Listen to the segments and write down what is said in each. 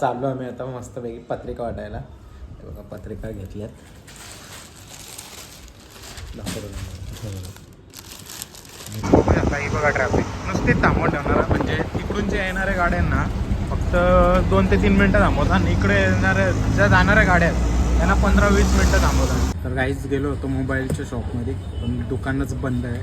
चाललो आम्ही आता मस्तपैकी पत्रिका वाटायला. हे बघा पत्रिका घेतल्यात. तुम्हाला. काही बघा ट्रॅफिक नुसते थांबवून ठेवणार म्हणजे तिकडून जे येणाऱ्या गाड्यांना फक्त दोन ते तीन मिनटं थांबवतात आणि इकडे येणाऱ्या ज्या जाणाऱ्या गाड्या आहेत त्यांना पंधरा वीस मिनटं थांबवतात तर काहीच गेलो होतो मोबाईलच्या शॉपमध्ये पण दुकानच बंद आहे.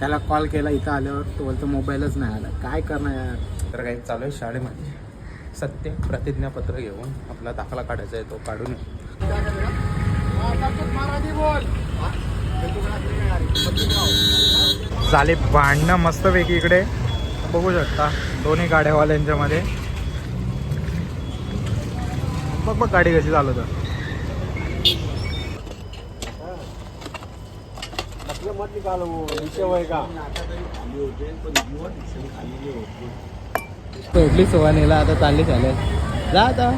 त्याला कॉल केला इथं आल्यावर तो बोलतो मोबाईलच नाही आला. काय करणार यार? तर काही चालू आहे शाळेमध्ये. सत्य प्रतिज्ञापत्र घेऊन आपला दाखला काढायचा आहे तो काढून. झाले भांडणं मस्तपैकी इकडे. बघू शकता दोन्ही गाड्यावाल्यांच्या मध्ये. बघ बघ गाडी कशी चालवत भेटली सुवानीला आता चालली चालेल जा आता.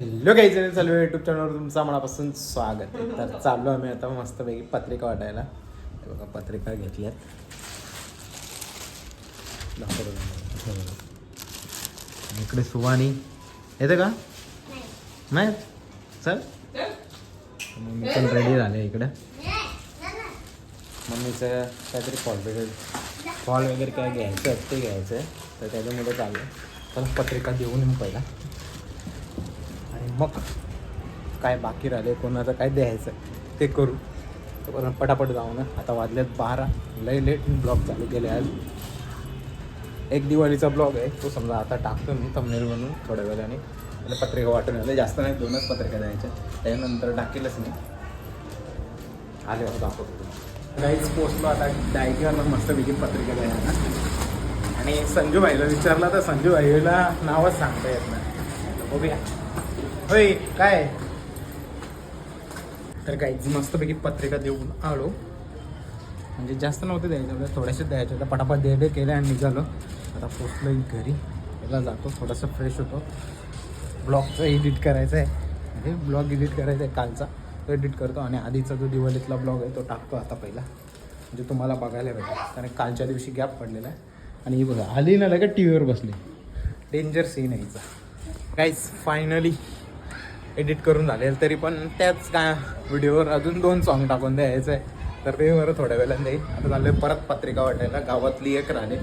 हॅलो काही जण चालू युट्यूब चॅनलवर तुमचं मनापासून स्वागत आहे. तर चाललो आम्ही आता मस्तपैकी पत्रिका वाटायला. बघा पत्रिका घेतल्यात. इकडे सुवानी येते का? नाही चल. मम्मी पण रेडी झाले इकडे. मम्मीचं काहीतरी फॉल वगैरे फॉल वगैरे काय घ्यायचं आहे ते घ्यायचं आहे. तर त्याच्यामुळे चालू पण पत्रिका देऊन येऊ पहिला. आणि मग काय बाकी राहिले कोणाचं काय द्यायचं ते करू. तोपर्यंत पटापट जाऊ ना आता वाजल्यात बारा. लय लेट ब्लॉग चालू केले आज. एक दिवाळीचा ब्लॉग आहे. तो समजा आता टाकतो मी थंबनेल म्हणून थोड्या वेळाने आणि पत्रिका वाटून आले जास्त नाही दोनच पत्रिका द्यायच्या. त्याच्यानंतर टाकेलच मी. आले होता दाखवतो काहीच पोचलो आता डायग्रामला मस्तपैकी पत्रिका द्यायला आणि संजू भाईला विचारला तर संजू भाईला नावच सांगता येत नाही. बघूया. होय काय? तर काहीच मस्तपैकी पत्रिका देऊन आलो. म्हणजे जास्त नव्हते द्यायचे थोड्याशा थोडेसे द्यायचे होते. पटापट दे केले आणि निघालो. आता पोचलो घरी. याला जातो थोडंसं फ्रेश होतो. ब्लॉगचं एडिट करायचं आहे. अरे ब्लॉग एडिट करायचा आहे कालचा. तो एडिट करतो आणि आधीचा जो दिवाळीतला ब्लॉग आहे तो टाकतो आता पहिला. म्हणजे तुम्हाला बघायला भेटेल. कारण कालच्या दिवशी गॅप पडलेला आहे. आणि ही बघा आली ना का टी व्हीवर बसली. डेंजर सीन आहे हिचा. काहीच फायनली एडिट करून झालेलं तरी पण त्याच काय व्हिडिओवर अजून दोन सॉन्ग टाकून द्यायचं आहे तर ते बरं थोड्या वेळाने. देईल आता चाललं परत पत्रिका वाटायला. गावातली एक राहिले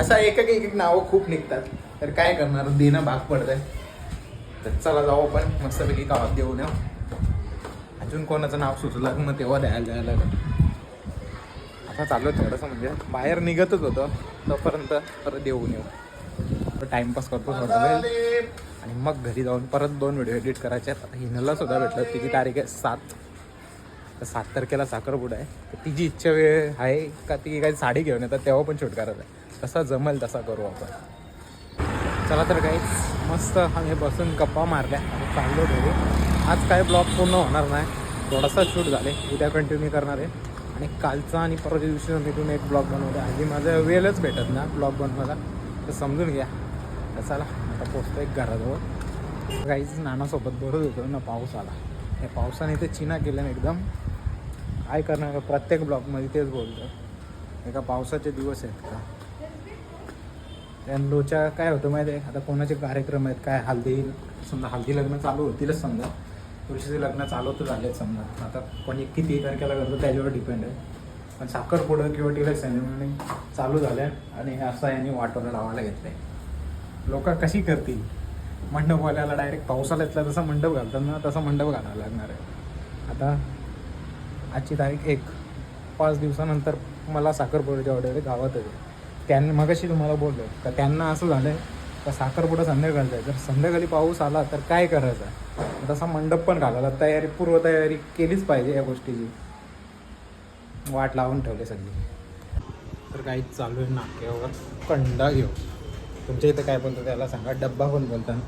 असा एक एक एक नावं खूप निघतात. तर काय करणार? देणं भाग पडतंय. तर चला जाऊ आपण. मस्तपैकी गावात देऊन येऊ. अजून कोणाचं नाव सुचलं मग तेव्हा द्यायला जायला लागेल. आता चालू आहे थोडंसं म्हणजे. बाहेर निघतच होतं. तोपर्यंत परत देऊन येऊ. टाइमपास करतो आणि मग घरी जाऊन परत दोन व्हिडिओ एडिट करायचे हिनला सुद्धा भेटलं. तिची तारीख आहे सात. तर सात तारखेला साखरपुडा आहे. तर तिची इच्छा वेळ आहे का ती काही साडी घेऊन येतात तेव्हा पण शूट करायला आहे. कसा जमेल तसा करू आपण. चला तर काही मस्त आम्ही बसून गप्पा मारल्या आणि चाललो घरी. आज काय ब्लॉग पूर्ण होणार नाही. थोडासा शूट झाले. उद्या कंटिन्यू करणार आहे. आणि कालचा आणि परवाच्या दिवशी मी तुम्ही एक ब्लॉग बनवला. आधी माझं वेळच भेटत ना ब्लॉग बनवायला. तर समजून घ्या. तर चला आता पोचतो एक घराजवळ. काहीच नानासोबत बोलत होतो ना पाऊस आला. या पावसाने ते चिना केल्याने एकदम. काय करणार? प्रत्येक ब्लॉगमध्ये तेच बोलतो एका पावसाचे दिवस आहेत का? लोच्या काय होतं माहिती आहे? आता कोणाचे कार्यक्रम आहेत? काय हल्दी समजा हल्दी लग्न चालू होतीलच समजा. तुळशीचे लग्न चालू तर झालेत समजा. आता कोणी किती तारखेला करतो त्याच्यावर डिपेंड आहे. पण साखरपुडं किंवा टिलक सेरेमनी चालू झाल्या आणि असं यांनी वाटोला लावायला आहे लोक कशी करतील? मंडपवाल्याला डायरेक्ट पावसाळ्यातला जसा मंडप घालतात ना तसा मंडप घालावा लागणार आहे. आता आजची तारीख एक. पाच दिवसानंतर मला साखरपुड्याची ऑर्डर आहे गावात आहे. त्यां मगाशी तुम्हाला बोललो का त्यांना असं झालं आहे का साखरपुडा संध्याकाळचा आहे. जर संध्याकाळी पाऊस आला तर काय करायचं? तसा मंडप पण घालायला तयारी पूर्वतयारी केलीच पाहिजे या गोष्टीची. वाट लावून ठेवली सगळी. तर काही चालू आहे नाक्यावर. कंडा घेऊ. तुमच्या इथं काय बोलतं त्याला सांगा. डब्बा पण बोलता?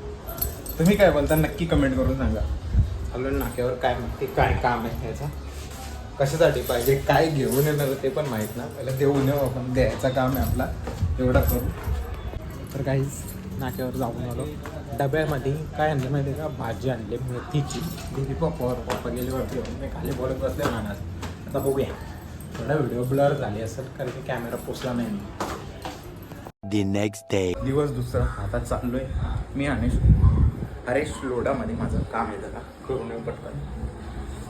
तुम्ही काय बोलता? नक्की कमेंट करून सांगा. चालू आहे नाक्यावर. काय म्हणते काय काम आहे त्याचं? कशासाठी पाहिजे काय घेऊन येणार ते पण माहीत ना पहिला देऊन येऊ आपण द्यायचं काम आहे आपला एवढा करू. तर काहीच नाक्यावर जाऊन आलो. डब्यामध्ये काय आणले माहिती आहे का? भाजी आणली मेथीची. दिली पप्पावर पप्पा गेले वरती मी खाली बोलत बसले नानाच आता बघूया. थोडा व्हिडिओ ब्लर झाली असेल कारण की कॅमेरा पोचला नाही मी. The next day. दिवस दुसरा आता चाललोय. मी आणि हरेश लोडामध्ये माझं काम आहे जरा. करून येऊ पटकन.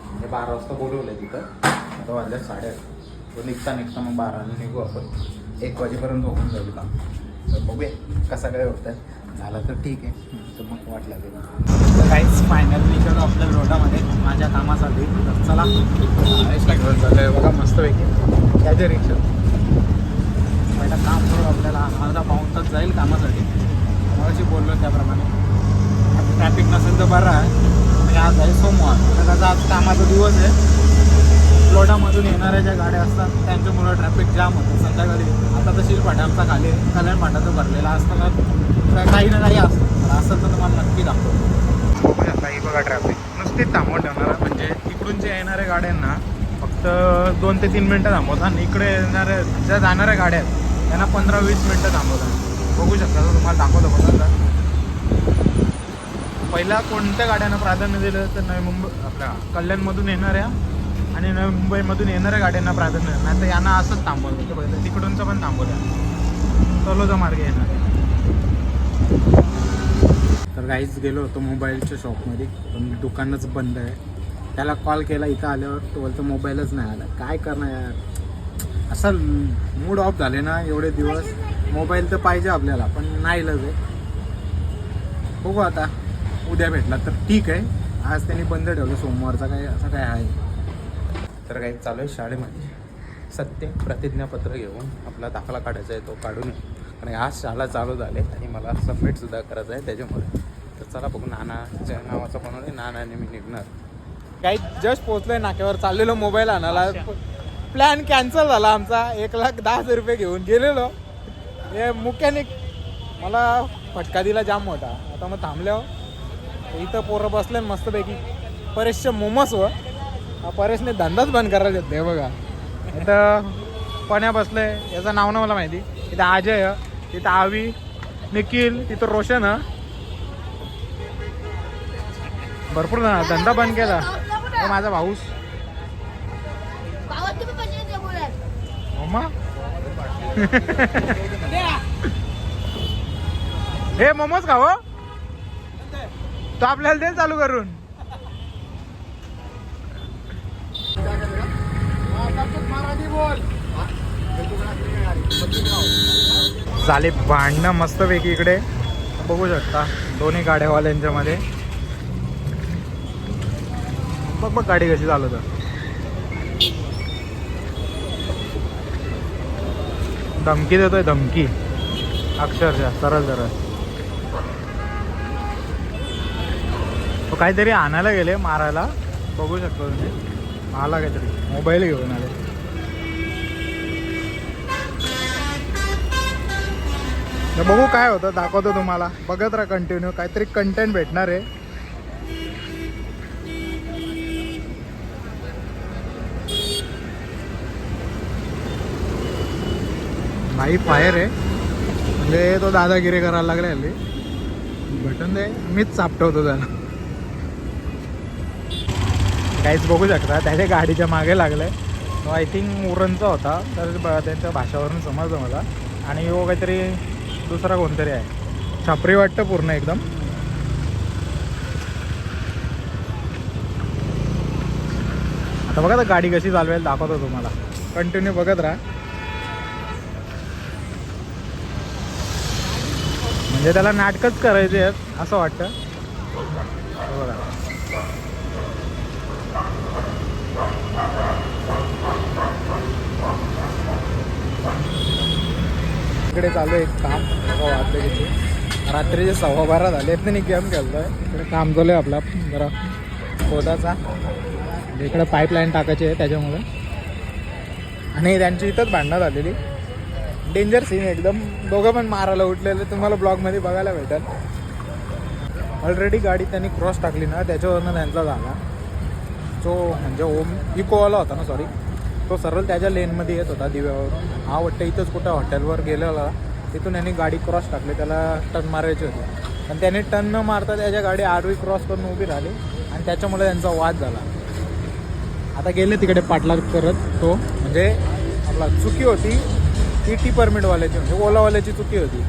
म्हणजे बारा वाजता बोलवलं तिथं. आता वाजल्या साडेआठ तो निघता निघता मग बाराने निघू आपण. एक वाजेपर्यंत होऊन जाईल काम. तर बघूया कसा काय होत आहे. झालं तर ठीक आहे. तर मग वाट लागेल. काहीच फायनल निघालो आपल्या लोडामध्ये माझ्या कामासाठी. तर चला. हरेशला घेऊन चालू आहे बघा मस्तपैकी. त्याच्या रिक्षा पहिला काम करू आपल्याला अर्धा पाऊन तास जाईल कामासाठी मगाशी बोललो त्याप्रमाणे ट्रॅफिक नसेल तर बरं आहे म्हणजे आज आहे सोमवार तर त्याचा आज कामाचा दिवस आहे. लोटामधून येणाऱ्या ज्या गाड्या असतात त्यांच्यामुळं ट्रॅफिक जाम होतं. संध्याकाळी आता तर शिरपाटा आमचा खाली कल्याण फाटाचं भरलेला असतं का काही ना काही असतं. असं तर तुम्हाला नक्की दाखवतो. काही बघा ट्रॅफिक नुसते थांबवून ठेवणार. म्हणजे इकडून जे येणाऱ्या गाड्यांना फक्त दोन ते तीन मिनटं थांबवतात आणि इकडे येणाऱ्या ज्या जाणाऱ्या गाड्या आहेत त्यांना पंधरा वीस मिनटं थांबवतात. बघू शकता तुम्हाला दाखवतो बघा पहिला कोणत्या गाड्यांना प्राधान्य दिलं? तर नवी मुंबई आपल्या कल्याणमधून येणाऱ्या आणि नवी मुंबईमधून येणाऱ्या गाड्यांना प्राधान्य नाही तर यांना असंच थांबवलं होतं पहिलं. तिकडूनचं पण थांबवलं. तलोजा मार्ग येणार. तर काहीच गेलो होतो मोबाईलच्या शॉपमध्ये. पण दुकानच बंद आहे. त्याला कॉल केला. इथं आल्यावर तो बोलतो मोबाईलच नाही आला. काय करणार यार? असा मूड ऑफ झाले ना एवढे दिवस. मोबाईल तर पाहिजे आपल्याला पण नाही लग बघू आता. उद्या भेटला तर ठीक आहे. आज त्यांनी बंद ठेवलं. सोमवारचा काय असं काय आहे. तर काही चालू आहे शाळेमध्ये. सत्य प्रतिज्ञापत्र घेऊन आपला दाखला काढायचा आहे तो काढून. आणि आज शाळा चालू झाले आणि मला सबमिटसुद्धा करायचं आहे त्याच्यामुळे. तर चला बघू नानाच्या नावाचा आहे. नानाने मी निघणार. काही जस्ट पोचलोय नाक्यावर. चाललेलो मोबाईल आणायला. प्लॅन कॅन्सल झाला आमचा. एक लाख दहा हजार रुपये घेऊन गेलेलो. हे मुख्यानिक मला फटका दिला जाम मोठा आता मग थांबल्यावर इथं पोरं बसले मस्तपैकी परेशचे मोमोज व हा परेशने धंदाच बंद करायचे ते बघा. इथं पण्या बसले याचं नाव ना मला माहिती. इथं अजय तिथं आवी निखिल तिथं रोशन. हं. भरपूर जण धंदा बंद केला. हे माझा भाऊस. मम्मा हे मोमोज खाव? तो आपल्याला दे चालू करून. झाले भांडणं मस्तपैकी इकडे. बघू शकता दोन्ही गाड्यावाल्यांच्या मध्ये. बघ बघ गाडी कशी चालवतात. धमकी देतोय धमकी. अक्षरशः सरळ सरळ. काहीतरी आणायला गेले मारायला. बघू शकतो तुम्ही. आला काहीतरी. मोबाईल घेऊन आले. तर बघू काय होतं. दाखवतो तुम्हाला. बघत राहा कंटिन्यू काहीतरी कंटेंट भेटणार आहे. भाई फायर आहे. म्हणजे तो दादागिरी करायला लागला हल्ली. बटन दे. मीच चापटवतो त्याला. काहीच बघू शकता. त्याच्या गाडीच्या मागे लागलाय. तो आय थिंक उरणचा होता. तर त्यांच्या भाषावरून समजलं मला. आणि हो काहीतरी दुसरा कोणतरी आहे. छापरी वाटतं पूर्ण एकदम. आता बघा तर गाडी कशी चालवेल दाखवतो तुम्हाला. कंटिन्यू बघत राहा. म्हणजे त्याला नाटकच करायचे आहेत असं वाटतं. बघा. इकडे चालू आहे एक काम. वाटलं वाजले रात्रीचे सव्वा बारा झाले आहेत नाही गेम खेळतोय. इकडे काम चालू आहे आपला. जरा खोदाचा इकडे पाईपलाईन टाकायची आहे त्याच्यामुळे. आणि त्यांची इथंच भांडणं झालेली. डेंजर सीन एकदम. दोघं पण मारायला उठलेले. तुम्हाला ब्लॉगमध्ये बघायला भेटेल. ऑलरेडी गाडी त्यांनी क्रॉस टाकली ना त्याच्यावरनं त्यांचा झाला. तो म्हणजे ओम इकोवाला होता ना सॉरी तो सरळ त्याच्या लेनमध्ये येत होता दिव्यावरून. हा वाटतं इथंच कुठं हॉटेलवर गेलेला. तिथून यांनी गाडी क्रॉस टाकली. त्याला टर्न मारायची होती. पण त्याने टर्न न मारता त्याच्या गाडी आडवी क्रॉस करून उभी राहिली आणि त्याच्यामुळे त्यांचा वाद झाला. आता गेले तिकडे पाठलाग करत तो. म्हणजे आपला चुकी होती ती टी परमिटवाल्याची म्हणजे ओलावाल्याची चुकी होती.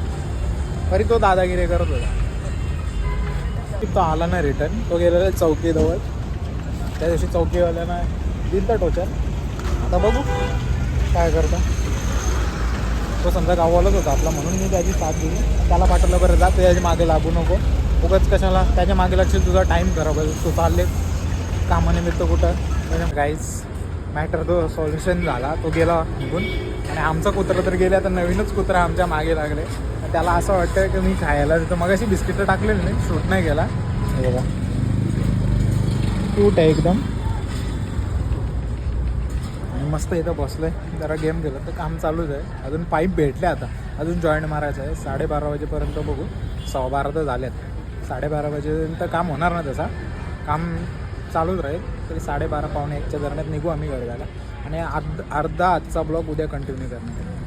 तरी तो दादागिरी करत होता. तो आला ना रिटर्न तो गेलेला चौकीजवळ. त्या दिवशी चौकीवाल्यानं दिलं टोचर आता बघू काय करता. तो समजा गावालाच होता आपला म्हणून मी त्याची साथ दिली. त्याला पाठवलं बरं जा तू याच्या मागे लागू नको. उगाच कशाला त्याच्यामागे लक्ष तुझा टाईम खराब आहे तू चालले. कामानिमित्त कुठं? काहीच मॅटर तो सॉल्युशन झाला. तो गेला निघून. आणि आमचा कुत्रा तर गेला तर नवीनच कुत्रा आमच्या मागे लागले. त्याला असं वाटतं की मी खायला तिथं मग अशी बिस्किटं टाकलेली नाही शूट नाही हे बघा. क्यूट आहे एकदम. मस्त इथं बसलोय. जरा गेम केलं तर काम चालूच आहे. अजून पाईप भेटले आता. अजून जॉईंट मारायचं आहे. साडेबारा वाजेपर्यंत बघू. सव्वा बारा तर झालेत. साडेबारा वाजेपर्यंत काम होणार ना तसा? काम चालूच राहील. तरी साडेबारा पावणे एकच्या दरम्यान निघू आम्ही गरगाला आणि अर्ध अर्धा आजचा ब्लॉग उद्या कंटिन्यू करणार. आहे.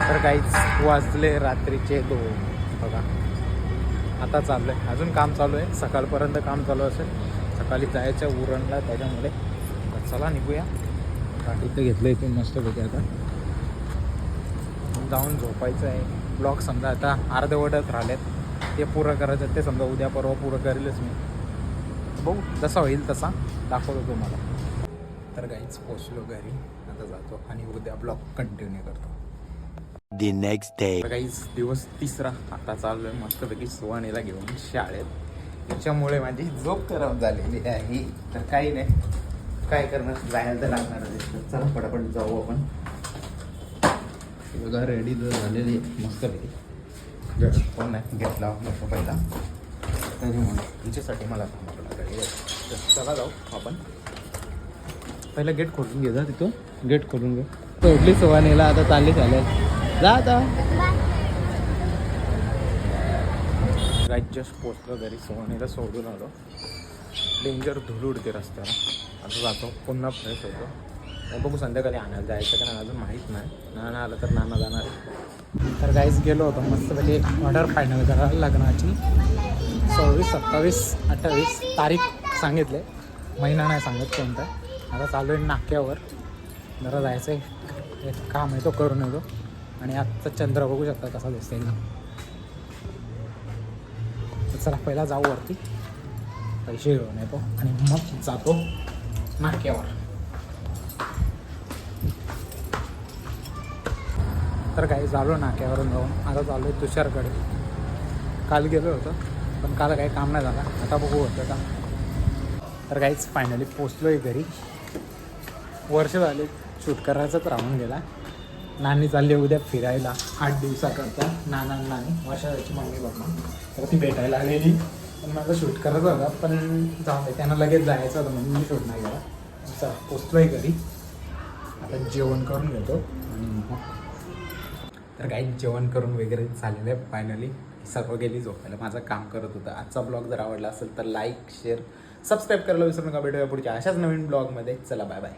तर काहीच वाजले रात्रीचे दोन. बघा. आता चाललं आहे. अजून काम चालू आहे. सकाळपर्यंत काम चालू असेल. सकाळी जायचं उरणला त्याच्यामुळे. चला निघूया. गाडी तर घेतलं इथून मस्तपैकी आता. जाऊन झोपायचं आहे. ब्लॉक समजा आता अर्धवटच राहिलेत. ते पूर्ण करायचं ते समजा उद्या परवा पुरं करेलच मी. बघू जसा होईल तसा दाखवतो तुम्हाला. तर गाईच पोचलो घरी. आता जातो आणि उद्या ब्लॉक कंटिन्यू करतो. The next day. तर काहीच दिवस तिसरा आता चालू आहे. मस्तपैकी सुवाणीला घेऊन शाळेत. त्याच्यामुळे माझी झोप खराब झालेली आहे. तर काही नाही. काय करणार? जायला तर लागणार आहे. चला पटापट जाऊ आपण. बघा रेडी तर झालेली आहे. मस्तपैकी. फोन नाही घेतला नको पहिला त्याच्यामुळे तिच्यासाठी मला थांबावं लागेल तर चला जाऊ आपण. पहिलं गेट खोलून घे जा तिथून. गेट खोलून घे. सोडली सुवाणीला आता चालली चालेल जा आता. जस्ट पोचलो घरी सोहनीला सोडून आलो. डेंजर धूळ रस्त्याला. आता जातो. पुन्हा फ्रेश होतो. मग बघू संध्याकाळी आणायला जायचं का अजून माहीत नाही. नाना आलं तर नाना जाणार. आहे. तर गाईच गेलो होतो. मस्तपैकी ऑर्डर फायनल करा लग्नाची सव्वीस सत्तावीस अठ्ठावीस तारीख सांगितले. महिना नाही सांगत कोणता. आता चालू आहे नाक्यावर. जरा जायचं आहे एक काम आहे तो करून येतो. आणि आजचा चंद्र बघू शकता कसा दिसते ना. चला पहिला जाऊ वरती. पैसे घेऊन येतो आणि मग जातो नाक्यावर तर काही झालो नाक्यावरून जाऊन. आता चालू आहे तुषारकडे. काल गेलो होतो पण काल काही काम नाही झालं. आता बघू होतं का. तर काहीच फायनली पोचलो आहे घरी. वर्ष झाले शूट करायचंच राहून गेला. नानी चालली उद्या फिरायला. आठ दिवसाकरता नाना नानी वर्षाची मम्मी बघा तर ती भेटायला आलेली. पण माझं शूट करायचं होता पण जाऊ दे त्यांना लगेच जायचं होतं म्हणून मी शूट नाही केला. चला आहे घरी. आता जेवण करून घेतो. आणि मग तर काही जेवण करून वगैरे झालेलं आहे फायनली सर्व गेली झोपायला. माझं काम करत होतं. आजचा ब्लॉग जर आवडला असेल तर लाईक शेअर सबस्क्राईब करायला विसरू नका. भेटूया पुढच्या अशाच नवीन ब्लॉगमध्ये चला बाय बाय